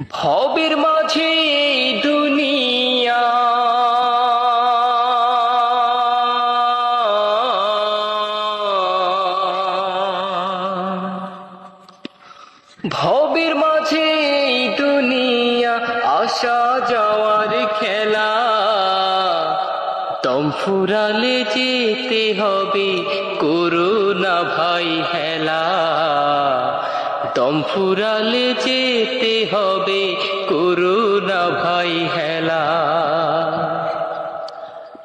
ভবের মাঝে দুনিয়া। ভবের মাঝে দুনিয়া আসা যাওয়ার খেলা। দম ফুরালে যেতে হবে করোনা ভাই হেলা। দম ফুরালে যেতে হবে করোনা ভাই হেলা।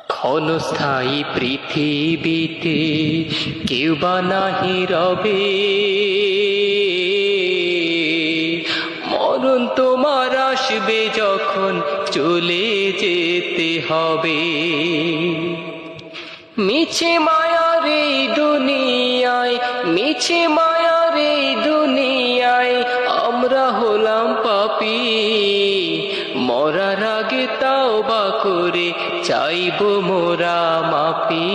ক্ষণস্থায়ী পৃথিবীতে কেউ বা নাহি রবে। মরণ তোমার আসবে যখন চলে যেতে হবে। মিছে মায়ার দুনিয়ায়, মিছে মায়ার এই দুনিয়ায়, আমরা হলাম পাপি। মরার আগে তাও বা করে চাইব মোরা মাপি।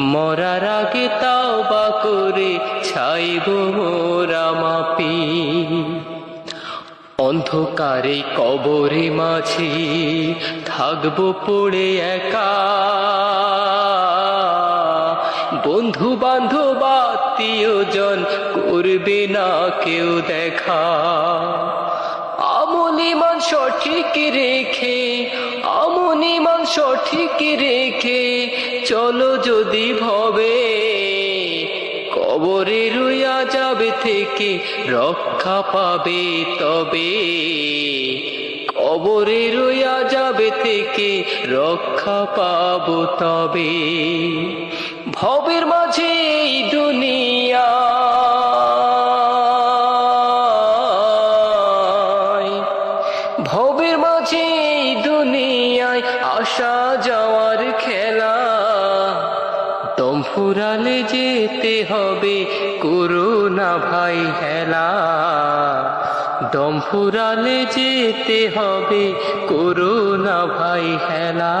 মরার আগে তাও বা করে চাইব মোরা মাপি। অন্ধকারে কবরে মাঝে থাকব পড়ে একা। বন্ধু বান্ধব আত্মীয়জন করবে না কেউ দেখা। আমনিমান সঠিক রেখে আমনিমান সঠিক রেখে চলো যদি ভবে, কবরে রুইয়া যাবে থেকে রক্ষা পাবে তবে। কবরে রুইয়া যাবে থেকে রক্ষা পাবো তবে। ভবের মাঝে এই আসা যাওয়ার খেলা। দম ফুরালে যেতে হবে করোনা ভাই হেলা। দম ফুরালে যেতে হবে করোনা ভাই হেলা।